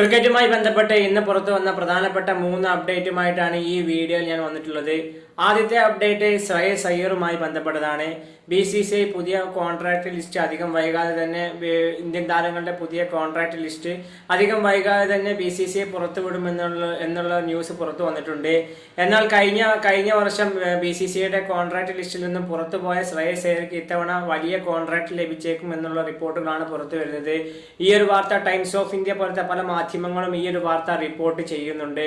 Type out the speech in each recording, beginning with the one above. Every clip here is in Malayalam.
ക്രിക്കറ്റുമായി ബന്ധപ്പെട്ട് ഇന്ന് പുറത്തു വന്ന പ്രധാനപ്പെട്ട മൂന്ന് അപ്ഡേറ്റുമായിട്ടാണ് ഈ വീഡിയോയിൽ ഞാൻ വന്നിട്ടുള്ളത്. ആദ്യത്തെ അപ്ഡേറ്റ് ശ്രേയസ് അയ്യറുമായി ബന്ധപ്പെട്ടതാണ്. ബി സി സി ഐ പുതിയ കോൺട്രാക്ട് ലിസ്റ്റ് അധികം വൈകാതെ തന്നെ ഇന്ത്യൻ താരങ്ങളുടെ പുതിയ കോൺട്രാക്ട് ലിസ്റ്റ് അധികം വൈകാതെ തന്നെ ബി സി സി ഐ പുറത്തുവിടുമെന്നുള്ള എന്നുള്ള ന്യൂസ് പുറത്തു വന്നിട്ടുണ്ട്. എന്നാൽ കഴിഞ്ഞ കഴിഞ്ഞ വർഷം ബി സി സി ഐയുടെ കോൺട്രാക്ട് ലിസ്റ്റിൽ നിന്നും പുറത്തുപോയ ശ്രേയസ് അയ്യർക്ക് ഇത്തവണ വലിയ കോൺട്രാക്ട് ലഭിച്ചേക്കും എന്നുള്ള റിപ്പോർട്ടുകളാണ് പുറത്തു വരുന്നത് ഈ ഒരു വാർത്ത ടൈംസ് ഓഫ് ഇന്ത്യ പോലത്തെ പല മാധ്യമങ്ങളും ഈ ഒരു വാർത്ത റിപ്പോർട്ട് ചെയ്യുന്നുണ്ട്.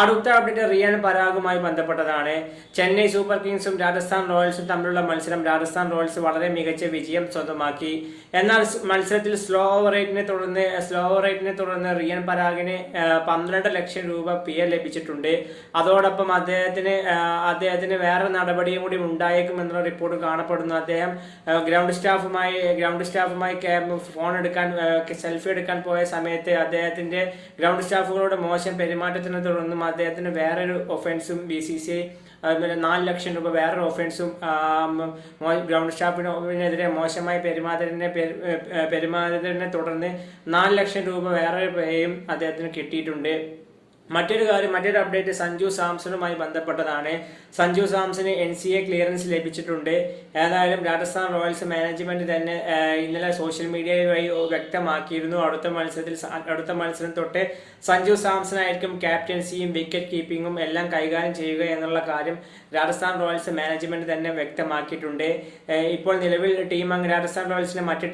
അടുത്ത അപ്ഡേറ്റ് റിയാൻ പരാഗുമായി ബന്ധപ്പെട്ടതാണ്. ചെന്നൈ സൂപ്പർ കിങ്സും രാജസ്ഥാൻ റോയൽസും തമ്മിലുള്ള മത്സരം രാജസ്ഥാൻ റോയൽസ് വളരെ മികച്ച വിജയം സ്വന്തമാക്കി. എന്നാൽ മത്സരത്തിൽ സ്ലോ റേറ്റിനെ തുടർന്ന് സ്ലോ റേറ്റിനെ തുടർന്ന് റിയൻ പരാഗിന് പന്ത്രണ്ട് ലക്ഷം രൂപ പി എ ലഭിച്ചിട്ടുണ്ട്. അതോടൊപ്പം അദ്ദേഹത്തിന് അദ്ദേഹത്തിന് വേറെ നടപടിയും കൂടി ഉണ്ടായേക്കുമെന്നുള്ള റിപ്പോർട്ട് കാണപ്പെടുന്നു. അദ്ദേഹം ഗ്രൗണ്ട് സ്റ്റാഫുമായി ഗ്രൗണ്ട് സ്റ്റാഫുമായി ക്യാമ്പ് ഫോൺ എടുക്കാൻ സെൽഫി എടുക്കാൻ പോയ സമയത്ത് അദ്ദേഹത്തിന്റെ ഗ്രൗണ്ട് സ്റ്റാഫുകളോട് മോശം പെരുമാറ്റത്തിനെ തുടർന്നും അദ്ദേഹത്തിന് വേറൊരു ഒഫൻസും ബി സി സി ഐ അതുപോലെ നാല് ലക്ഷം രൂപ വേറൊരു ഒഫൻസും ഗ്രൗണ്ട് സ്റ്റാഫിനെതിരെ മോശമായി പെരുമാറ്റത്തിനെ പെരു- ഏ, പെരുമാറ്റത്തിനെ തുടർന്ന് നാല് ലക്ഷം രൂപ വേറൊരു പേയും അദ്ദേഹത്തിന് കിട്ടിയിട്ടുണ്ട്. മറ്റൊരു കാര്യം മറ്റൊരു അപ്ഡേറ്റ് സഞ്ജു സാംസണുമായി ബന്ധപ്പെട്ടതാണ്. സഞ്ജു സാംസന് എൻ സി എ ക്ലിയറൻസ് ലഭിച്ചിട്ടുണ്ട്. ഏതായാലും രാജസ്ഥാൻ റോയൽസ് മാനേജ്മെന്റ് തന്നെ ഇന്നലെ സോഷ്യൽ മീഡിയ വഴി വ്യക്തമാക്കിയിരുന്നു. അടുത്ത മത്സരത്തിൽ അടുത്ത മത്സരം തൊട്ട് സഞ്ജു സാംസൺ ആയിരിക്കും ക്യാപ്റ്റൻസിയും വിക്കറ്റ് കീപ്പിങ്ങും എല്ലാം കൈകാര്യം ചെയ്യുക എന്നുള്ള കാര്യം രാജസ്ഥാൻ റോയൽസ് മാനേജ്മെന്റ് തന്നെ വ്യക്തമാക്കിയിട്ടുണ്ട്. ഇപ്പോൾ നിലവിൽ ടീം അംഗ രാജസ്ഥാൻ റോയൽസിലെ മറ്റ്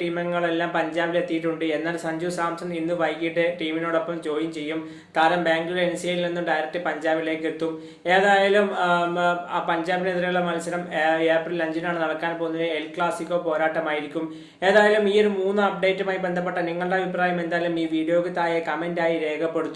പഞ്ചാബിൽ എത്തിയിട്ടുണ്ട് എന്നാൽ സഞ്ജു സാംസൺ ഇന്ന് വൈകിട്ട് ടീമിനോടൊപ്പം ജോയിൻ ചെയ്യും. താരം ബാംഗ്ലൂർ എൻ സി ഐയിൽ നിന്നും ഡയറക്റ്റ് പഞ്ചാബിലേക്ക് എത്തും. ഏതായാലും ആം, പഞ്ചാബിനെതിരെയുള്ള മത്സരം ഏപ്രിൽ അഞ്ചിനാണ് നടക്കാൻ പോകുന്നത്. എൽ ക്ലാസിക്കോ പോരാട്ടമായിരിക്കും. ഏതായാലും ഈ ഒരു മൂന്ന് അപ്ഡേറ്റുമായി ബന്ധപ്പെട്ട നിങ്ങളുടെ അഭിപ്രായം എന്തായാലും ഈ വീഡിയോക്ക് താഴെ കമന്റായി രേഖപ്പെടുത്തും.